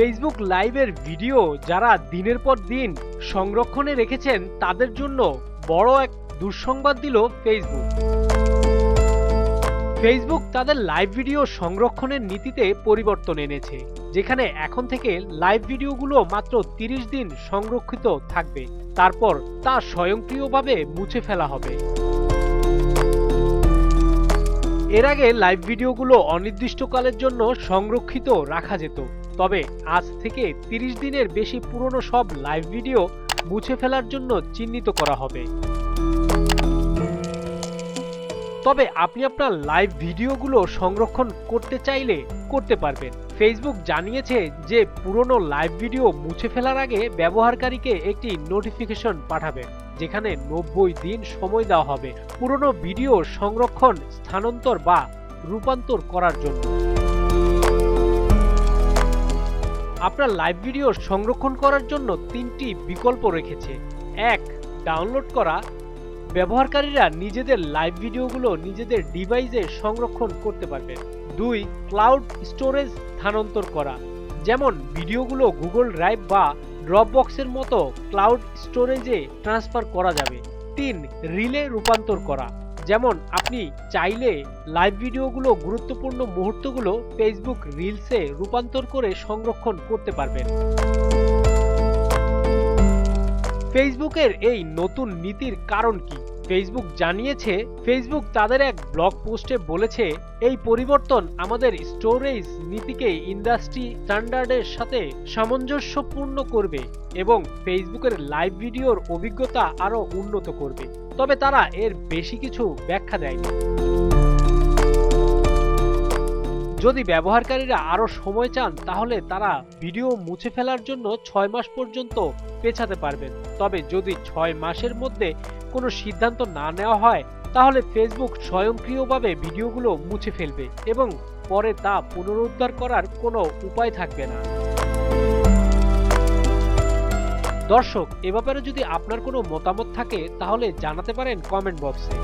Facebook লাইভের video যারা দিনের পর দিন সংরক্ষণে রেখেছেন, তাদের জন্য বড় এক দুঃসংবাদ দিল ফেসবুক ফেসবুক তাদের লাইভ ভিডিও সংরক্ষণের নীতিতে পরিবর্তন এনেছে, যেখানে এখন থেকে লাইভ ভিডিওগুলো মাত্র 30 দিন সংরক্ষিত থাকবে। তারপর তা স্বয়ংক্রিয়ভাবে মুছে ফেলা হবে। এর আগে লাইভ ভিডিওগুলো অনির্দিষ্টকালের জন্য সংরক্ষিত রাখা যেত। তবে আজ থেকে 30 দিনের বেশি পুরনো সব লাইভ ভিডিও মুছে ফেলার জন্য চিহ্নিত করা হবে। তবে আপনি আপনার লাইভ ভিডিওগুলো সংরক্ষণ করতে চাইলে করতে পারবেন। ফেসবুক জানিয়েছে যে পুরনো লাইভ ভিডিও মুছে ফেলার আগে ব্যবহারকারীকে একটি নোটিফিকেশন পাঠাবে, যেখানে নব্বই দিন সময় দেওয়া হবে পুরনো ভিডিও সংরক্ষণ, স্থানান্তর বা রূপান্তর করার জন্য। আপনার লাইভ ভিডিও সংরক্ষণ করার জন্য তিনটি বিকল্প রেখেছে। এক ডাউনলোড করা। ব্যবহারকারীরা নিজেদের লাইভ ভিডিওগুলো নিজেদের ডিভাইসে সংরক্ষণ করতে পারবে। দুই ক্লাউড স্টোরেজ স্থানান্তর করা। যেমন ভিডিওগুলো গুগল ড্রাইভ বা ড্রপবক্সের মতো ক্লাউড স্টোরেজে ট্রান্সফার করা যাবে। তিন, রিলে রূপান্তর করা। যেমন আপনি চাইলে লাইভ ভিডিওগুলো গুরুত্বপূর্ণ মুহূর্তগুলো ফেসবুক রিলসে রূপান্তর করে সংরক্ষণ করতে পারবেন। ফেসবুকের এই নতুন নীতির কারণ কি? ফেসবুক জানিয়েছে ফেসবুক তাদের এক ব্লগ পোস্টে বলেছে, এই পরিবর্তন আমাদের স্টোরেজ নীতিকে ইন্ডাস্ট্রি স্ট্যান্ডার্ডের সাথে সামঞ্জস্যপূর্ণ করবে এবং ফেসবুকের লাইভ ভিডিওর অভিজ্ঞতা আরও উন্নত করবে। তবে তারা এর বেশি কিছু ব্যাখ্যা দেয়নি। যদি ব্যবহারকারীরা আরও সময় চান, তাহলে তারা ভিডিও মুছে ফেলার জন্য ছয় মাস পর্যন্ত পেছাতে পারবেন। তবে যদি ছয় মাসের মধ্যে কোনো সিদ্ধান্ত না নেওয়া হয়, তাহলে ফেসবুক স্বয়ংক্রিয়ভাবে ভিডিওগুলো মুছে ফেলবে এবং পরে তা পুনরুদ্ধার করার কোনো উপায় থাকবে না। দর্শক, এ ব্যাপারে যদি আপনার কোনো মতামত থাকে, তাহলে জানাতে পারেন কমেন্ট বক্সে।